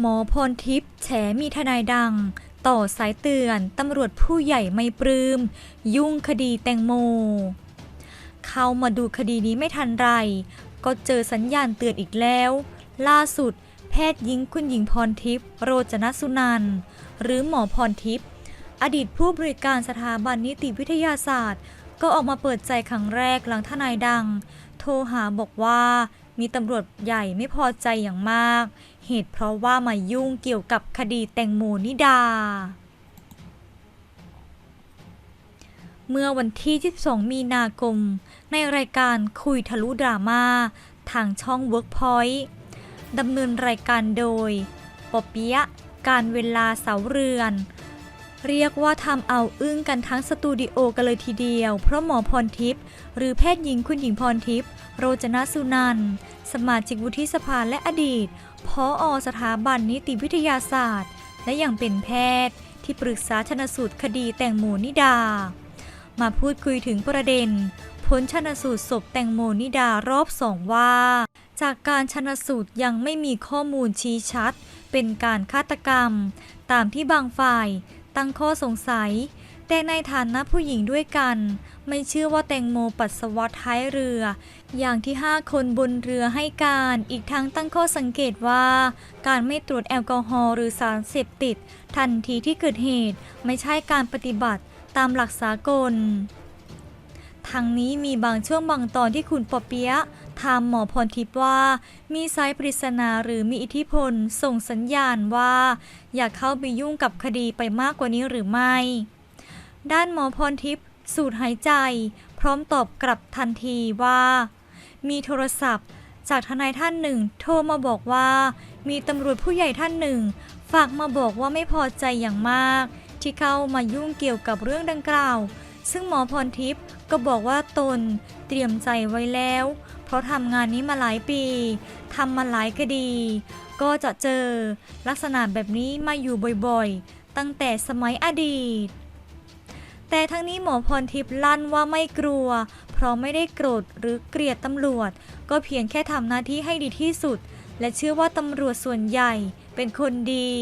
หมอพรทิพย์แฉมีทนายดัง ต่อสายเตือนตำรวจผู้ใหญ่ไม่ปลืม้ม ยุ่งคดีแตงโม เข้ามาดูคดีนี้ไม่ทันไร ก็เจอสัญญาณเตือนอีกแล้ว ล่าสุด แพทย์หญิงคุณหญิงพรทิพย์โรจนสุนันหรือหมอพรทิพย์อดีตผู้บริการสถาบันนิติวิทยาศาสตร์ ก็ออกมาเปิดใจครั้งแรกหลังทนายดัง โทรหาบอกว่า มีตำรวจใหญ่ไม่พอใจอย่างมาก เหตุเพราะว่ามายุ่งเกี่ยวกับคดีแตงโมนิดา เมื่อวันที่ 22 มีนาคม ในรายการคุยทะลุดราม่าทางช่อง Workpoint ดำเนินรายการโดย ปอเปียะ การเวลาเสาเรือน เรียกว่าทำเอาอึ้งกันทั้งสตูดิโอกันเลยทีเดียว เพราะหมอพรทิพย์หรือแพทย์หญิงคุณหญิงพรทิพย์โรจนสุนันท์สมาชิกวุฒิสภาและอดีตพออสถาบันนิติวิทยาศาสตร์ และยังเป็นแพทย์ที่ปรึกษาชนสูตรคดีแตงโมนิดา มาพูดคุยถึงประเด็น ผลชนสูตรศพแตงโมนิดารอบสองว่า จากการชนสูตรยังไม่มีข้อมูลชี้ชัด เป็นการฆาตกรรม ตามที่บางฝ่าย ตั้งข้อสงสัย แต่ในฐานะผู้หญิงด้วยกัน ไม่เชื่อว่าแตงโมปัสสาวะท้ายเรือ อย่างที่ 5 คนบนเรือให้การ อีกทั้งตั้งข้อสังเกตว่า การไม่ตรวจแอลกอฮอล์หรือสารเสพติด ทันทีที่เกิดเหตุไม่ใช่การปฏิบัติตามหลักสากล ทั้งนี้มีบางช่วงบางตอนที่คุณปอเปียะถามหมอพรทิพย์ว่า มีสายปริศนาหรือมีอิทธิพล ส่งสัญญาณว่า อยากเข้าไปยุ่งกับคดีไปมากกว่านี้หรือไม่ ด้านหมอพรทิพย์สูดหายใจ พร้อมตอบกลับทันทีว่า มีโทรศัพท์ จากทนายท่านหนึ่ง โทรมาบอกว่า มีตำรวจผู้ใหญ่ท่านหนึ่ง ฝากมาบอกว่าไม่พอใจอย่างมาก ที่เข้ามายุ่งเกี่ยวกับเรื่องดังกล่าว ซึ่งหมอพรทิพย์ก็บอกว่าตนเตรียมใจไว้แล้ว เพราะทำงานนี้มาหลายปีทำมาหลายคดี ก็จะเจอลักษณะแบบนี้มาอยู่บ่อยๆ ตั้งแต่สมัยอดีต แต่ทั้งนี้หมอพรทิพย์ลั่นว่าไม่กลัว เพราะไม่ได้โกรธหรือเกลียดตำรวจ ก็เพียงแค่ทำหน้าที่ให้ดีที่สุด และเชื่อว่าตำรวจส่วนใหญ่เป็นคนดี